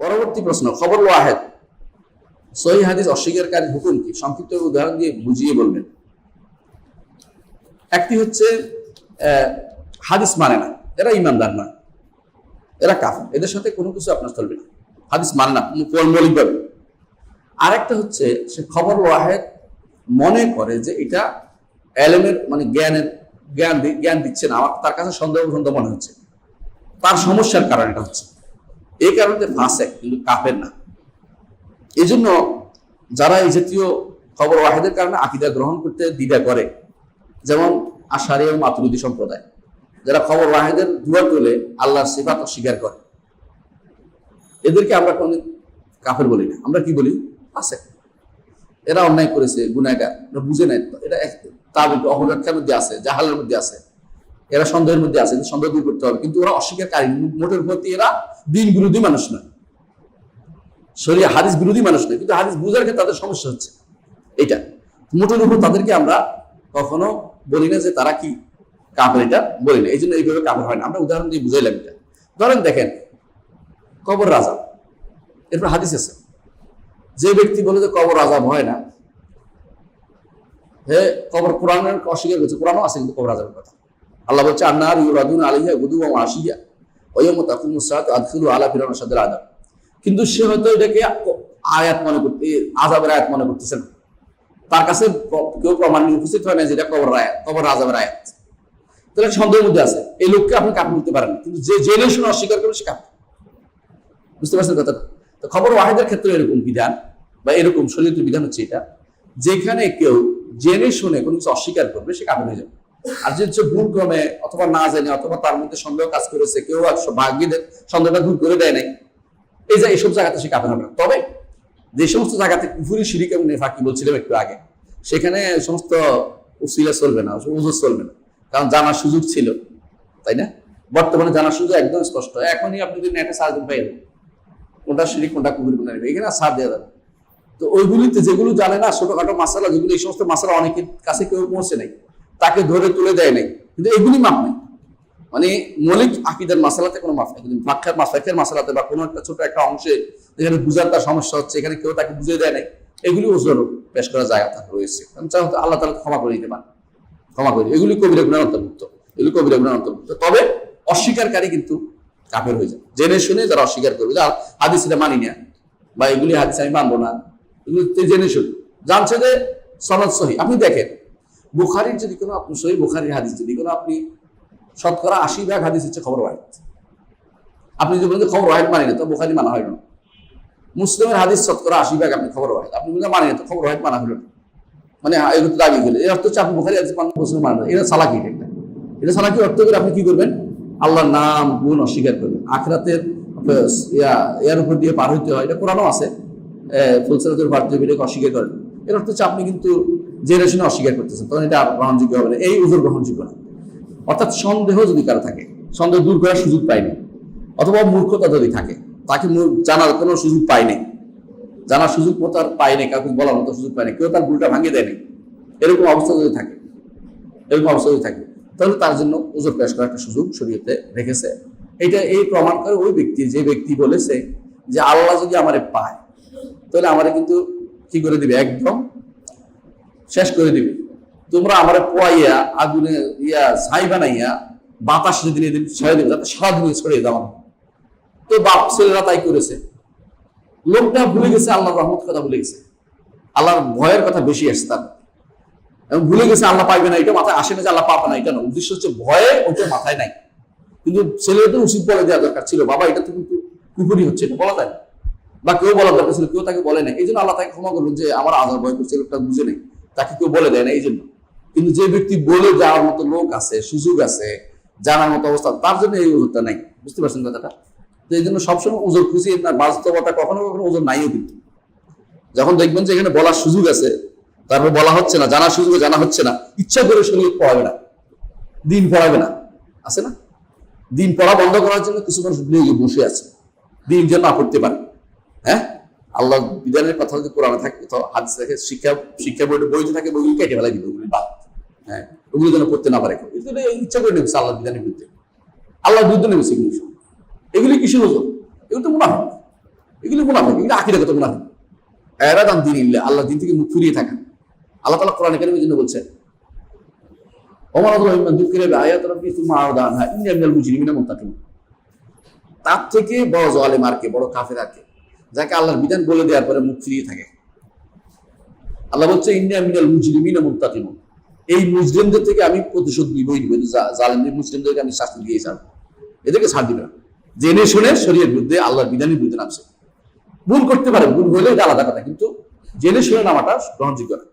পরবর্তী প্রশ্ন, খবর ওয়াহেদ। সহি হাদিস অস্বীকারী হুকুম কি? সংক্ষিপ্ত উদাহরণ দিয়ে বুঝিয়ে বলবেন। একটি হচ্ছে হাদিস মানে না, এরা ইমানদার না, এরা কাফের, এদের সাথে কোনো কিছু আপনার চলবে না। হাদিস মানে না মৌলিকভাবে আরেকটা হচ্ছে, সে খবর ওয়াহেদ মনে করে যে এটা এলেমের মানে জ্ঞানের, জ্ঞান জ্ঞান দিচ্ছে না, আমার তার কাছে সন্দেহ সন্দেহ মনে হচ্ছে। তার সমস্যার কারণ এটা হচ্ছে। এই কারণে ফাঁসে কিন্তু কাফের না। এই জন্য যারা এই জাতীয় খবর ওয়াহেদের কারণে আকিদা গ্রহণ করতে দ্বিধা করে, যেমন আশারি এবং মাতুরুদি সম্প্রদায়, যারা খবর ওয়াহেদের দুয়া তুলে আল্লাহর সিফাত অস্বীকার করে। এদেরকে আমরা কোনদিন কাফের বলি না। আমরা কি বলি? আছে এরা অন্যায় করেছে, গুনাহগার। এরা বুঝে নেয় এটা তার একটু অহরক্ষার মধ্যে আছে, জাহালের মধ্যে আছে। এরা সন্দেহের মধ্যে আছে সন্দেহ দূর করতে হবে। কিন্তু ওরা অস্বীকারী। মোটের প্রতি এরা দিন বিরোধী মানুষ নয়। শরীর হাদিস বিরোধী মানুষ নয়, কিন্তু হাদিস বুঝার ক্ষেত্রে তাদের সমস্যা হচ্ছে এটা। মোটের উপর তাদেরকে আমরা কখনো বলি না যে তারা কি কাপড় এটা বলি না। এই জন্য এইভাবে কাপড় হয় না। আমরা উদাহরণ দিয়ে বুঝাইলাম এটা। ধরেন দেখেন, কবর রাজা। এরপর হাদিস আছে। যে ব্যক্তি বলে যে কবর আজাব হয় না, হে কবর কোরআনের অস্বীকার করছে। কোরআনও আছে কিন্তু কবর আজাবের কথা। আল্লাহ বলছে, আন্নার ইউরাদুন আলিহা গুদু ও আসিয়া ওয়ম তাকুমু সাত আলা ফিরাউন সাদের আদাব কিন্তু সে হয়তো এটাকে আয়াত মনে করতে আজাবের আয়াত মনে করতেছে তার কাছে কেউ প্রমাণ উপস্থিত হয় না যেটা কবর আয়াত কবর আজাবের আয়াত। তাহলে সন্দেহের মধ্যে আছে, এই লোককে আপনি কাপড় দিতে পারেন কিন্তু যে জেনে শুনে অস্বীকার করবে, সে কাপড় বুঝতে পারছেন কথাটা? তো খবর ওয়াহেদের ক্ষেত্রে এরকম বিধান, বা এরকম শরীরের বিধান হচ্ছে এটা। যেখানে কেউ জেনে শুনে কোনো কিছু অস্বীকার করবে, সে কাপড় হয়ে যাবে। আর ভুল ক্রমে অথবা না জেনে অথবা তার মধ্যে সন্দেহ কাজ করেছে, কেউ সন্দেহটা করে দেয় নাই, এই যে এইসব জায়গাতে সে তবে যে সমস্ত জায়গাতে বলছিলাম একটু আগে, সেখানে সমস্ত চলবে না চলবে না। কারণ জানার সুযোগ ছিল, তাই না? বর্তমানে জানার সুযোগ একদম স্পষ্ট। এখনই আপনি যদি নেটে সার্চ পাই কোনটা শিরিক, কোনটা কুফুরি, কোনটা এখানে সার দেওয়া যাবে তো ওইগুলিতে যেগুলো জানে না, ছোটখাটো মাসালা, যেগুলো এই সমস্ত মাসালা অনেকের কাছে কেউ পৌঁছে নাই। তাকে ধরে তুলে দেয় নাই। কিন্তু এগুলি মাপ নেই। মানে মৌলিক আকিদার মাসালাতে কোনো মাফ নেই। কিন্তু ফাঁকের মাসালাতে বা কোনো একটা ছোট একটা অংশে যেখানে বুঝার তার সমস্যা হচ্ছে, এখানে কেউ তাকে বুঝে দেয় নাই, এগুলি ওজন পেশ করার জায়গা তার রয়েছে। আল্লাহ তালা ক্ষমা করে দিতে পারে ক্ষমা করে এগুলি কবিরা গুণার অন্তর্ভুক্ত। এগুলি কবিরা গুণার অন্তর্ভুক্ত। তবে অস্বীকারী কিন্তু কাফের হয়ে যায়। জেনে শুনে যারা অস্বীকার করবে, যা হাদিস এটা মানি না বা এগুলি হাদিস আমি মানবো না। এগুলি জেনে শুনে। জানছে যে সনদ সহি। আপনি দেখেন বুখারির যদি কোনো আপনি, সহি বুখারির হাদিস যদি কোনো আপনি শতকরা আশি ভাগ হাদিস হচ্ছে খবর ওয়াহিদ। আপনি যদি বলেন খবর ওয়াহিদ মানে না, তো বুখারি মানা হয় না। মুসলিমের হাদিস শতকরা আশি ভাগ আপনি খবর ওয়াহিদ। আপনি বলতে মানি না, তো খবর ওয়াহিদ মানা হলো না। মানে এগুলো তো দাবি গেলে এর অর্থ হচ্ছে আপনি বুখারি হাদিস মানেন মুসলিম মানেন না। এটা সালাকি এটা এটা সালাকি অর্থ করে আপনি কি করবেন? আল্লাহর নাম, গুণ অস্বীকার করবেন। আখরাতের এর উপর দিয়ে পার হইতে হয়। এটা কোরআনও আছে। ফুলসরাতের ভারতীয় বিটাকে অস্বীকার করেন। এর অর্থ হচ্ছে আপনি কিন্তু জেনে শুনে অস্বীকার করতেছেন তখন এটা গ্রহণযোগ্য হবে না। এই উজোর গ্রহণযোগ্য না। অর্থাৎ সন্দেহ যদি কারও থাকে, সন্দেহ দূর করার সুযোগ পায়নি অথবা মূর্খতা যদি থাকে, তাকে জানার কোনো সুযোগ পায়নি জানার সুযোগ মতো আর পায়নি কাউকে বলার মতো সুযোগ পায়নি কেউ তার ভুলটা ভাঙিয়ে দেয়নি এরকম অবস্থা যদি থাকে, এরকম অবস্থা যদি থাকে, তাহলে তার জন্য ওজোর পেশ করার একটা সুযোগ শরীয়তে রেখেছে। এটা এই প্রমাণ করে ওই ব্যক্তি, যে ব্যক্তি বলেছে যে আল্লাহ যদি আমারে পায়, তাহলে আমারে কিন্তু কি করে দিবে? একদম শেষ করে দিবে। তোমরা আমারে পোয়াইয়া, আগুনে ইয়া ছাই বানাইয়া, বাতাস যদি ছড়িয়ে দেবে যাতে সারা দুনিয়া ছড়িয়ে দেওয়া তো বাপ ছেলেরা তাই করেছে। লোকটা ভুলে গেছে, আল্লাহর রহমত কথা ভুলে গেছে। আল্লাহর ভয়ের কথা বেশি আসছে তার। এবং ভুলে গেছে, আল্লাহ পাইবে না, এটা মাথায় আসে না যে আল্লাহ পাবে না, এটা না। উদ্দেশ্য হচ্ছে ভয়ে ওটা মাথায় নাই। কিন্তু ছেলেদের উচিত বলে দেওয়া দরকার ছিল, বাবা, এটা তো কিন্তু কুপুরি হচ্ছে এটা বলা যায় না। বা কেউ বলা দরকার ছিল, কেউ তাকে বলে না এই জন্য আল্লাহ তাকে ক্ষমা করবেন যে, আমার আধার ভয় করছে, লোকটা বুঝে নেই। তাকে কেউ বলে দেয় না, এই জন্য। কিন্তু যে ব্যক্তি বলে যাওয়ার মতো লোক আছে, সুযোগ আছে, জানার মতো অবস্থা, তার জন্য এই ওজোরটা নাই। বুঝতে পারছেন কথাটা? তো এই জন্য সবসময় ওজোর খুশি, না, বাস্তবতা কখনো কখনো ওজোর নাইও কিন্তু। যখন দেখবেন যে এখানে বলার সুযোগ আছে, তারপর বলা হচ্ছে না, জানার সুযোগে জানা হচ্ছে না, ইচ্ছা করে শরীর পড়াবে না। দিন পড়াবে না। আছে না? দিন পড়া বন্ধ করার জন্য কিছু মানুষ বসে আছে। দিন যেন না পড়তে পারে। হ্যাঁ? আল্লাহ বিধানের কথা যদি কোরআনে থাকে তো হাদিস থাকে, শিক্ষা শিক্ষা বইটা বইতে থাকে, বইগুলি কেটে ফেলাই দিবে, ওগুলি বাদ। হ্যাঁ ওগুলো যেন পড়তে না পারে। ইচ্ছা করে নেবেছে আল্লাহ বিধানের বিরুদ্ধে। আল্লাহ বিরুদ্ধে নেমেছে এগুলি। এগুলি কিসের ওজন এগুলো তো মনে হয় এগুলো মুনাফিক, এগুলো আকিরাগত মুনাফিক। এরা দান দিন ইল্লা, আল্লাহ দিন থেকে মুখ ফিরিয়ে থাকা আল্লাহ তালা কোরআন কারিমের জন্য বলছে ওমর দুঃখের আয়াত রব্বি তুমা আরদান হ্যাঁ ইন্ডিয়া মিনাল মুজরিমিনা মুত্তাকিন তার থেকে বড় জলেম আর বড় কাফের আর কে? যাকে আল্লাহর বিধান বলে দেওয়ার পরে মুখ ফিরিয়ে থাকে। আল্লাহ বলছে ইন্ডিয়া মিনাল মুজরিমিন মুত্তাকিন এই মুসলিমদের থেকে আমি প্রতিশোধ নিবই নিব জালেমদের, মুসলিমদেরকে আমি শাস্তি দিয়ে যাব। এদেরকে ছাড় দিবে জেনে শুনে শরীরের বিরুদ্ধে আল্লাহর বিধানের বিরুদ্ধে নামছে। ভুল করতে পারে, ভুল হলে এটা আলাদা কথা। কিন্তু জেনে শুনে নামাটা গ্রহণযোগ্য না।